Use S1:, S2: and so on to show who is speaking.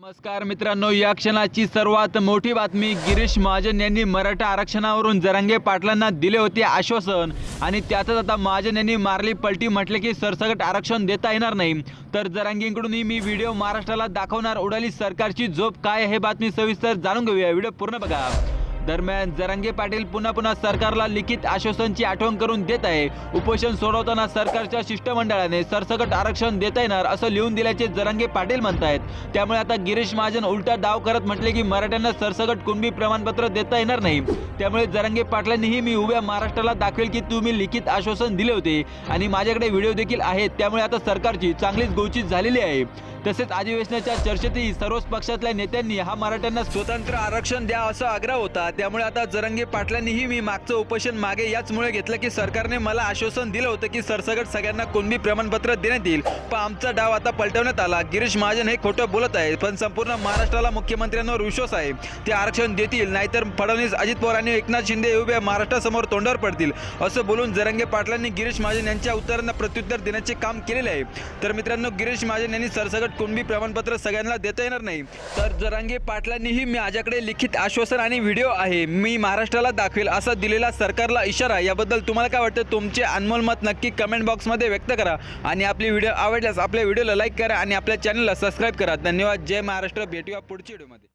S1: नमस्कार मित्रांनो या क्षणाची सर्वात मोठी बातमी गिरीश महाजन यांनी मराठा आरक्षणावरून जरांगे पाटलांना दिले होते आश्वासन. आणि त्यातच आता महाजन यांनी मारली पलटी म्हटले की सरसकट आरक्षण देता येणार नाही. तर जरांगेंकडूनही मी व्हिडिओ महाराष्ट्राला दाखवणार उडाली सरकारची झोप काय हे बातमी सविस्तर जाणून घेऊया. व्हिडिओ पूर्ण बघा. दरम्यान जरांगे पाटील पुन्हा पुन्हा सरकारला लिखित आश्वासनची आठवण करून देत आहे. उपोषण सोडवताना सरकारच्या शिष्टमंडळाने सरसकट आरक्षण देता येणार असं लिहून दिल्याचे जरांगे पाटील म्हणतायत. त्यामुळे आता गिरीश महाजन उलटा डाव करत म्हटले की मराठ्यांना सरसकट कुणबी प्रमाणपत्र देता येणार नाही. त्यामुळे जरांगे पाटलांनीही मी उभ्या महाराष्ट्राला दाखवेल की तुम्ही लिखित आश्वासन दिले होते आणि माझ्याकडे व्हिडिओ देखील आहेत. त्यामुळे आता सरकारची चांगलीच गोचित झालेली आहे. तसेच अधिवेशनाच्या चर्चेतही सर्वच पक्षातल्या नेत्यांनी हा मराठ्यांना स्वतंत्र आरक्षण द्या असा आग्रह होता. त्यामुळे आता जरंगे पाटलांनीही मी मागचं उपोषण मागे याचमुळे घेतलं की सरकारने मला आश्वासन दिलं होतं की सरसगट सगळ्यांना कोणबी प्रमाणपत्र देण्यात येईल. पण आमचा डाव आता पलटवण्यात आला. गिरीश महाजन हे खोटं बोलत आहे पण संपूर्ण महाराष्ट्राला मुख्यमंत्र्यांवर विश्वास आहे. ते आरक्षण देतील नाहीतर फडणवीस अजित पवार आणि एकनाथ शिंदे उभ्या महाराष्ट्रासमोर तोंडावर पडतील असं बोलून जरंगे पाटलांनी गिरीश महाजन यांच्या उत्तरांना प्रत्युत्तर देण्याचे काम केलेले आहे. तर मित्रांनो गिरीश महाजन यांनी सरसगट सरसकट कुणबी प्रमाणपत्र सगळ्यांना देता येणार नाही. तर जरांगे पाटलांनीही माझ्याकडे लिखित आश्वासन आणि व्हिडिओ आहे. मी महाराष्ट्राला दाखवेल असा दिलेला सरकारला इशारा याबद्दल तुम्हाला काय वाटतं? तुमचे अनमोल मत नक्की कमेंट बॉक्समध्ये व्यक्त करा. आणि आपली व्हिडिओ आवडल्यास आपल्या व्हिडिओला लाईक करा आणि आपल्या चॅनलला सबस्क्राईब करा. धन्यवाद. जय महाराष्ट्र. भेटूया पुढच्या व्हिडिओमध्ये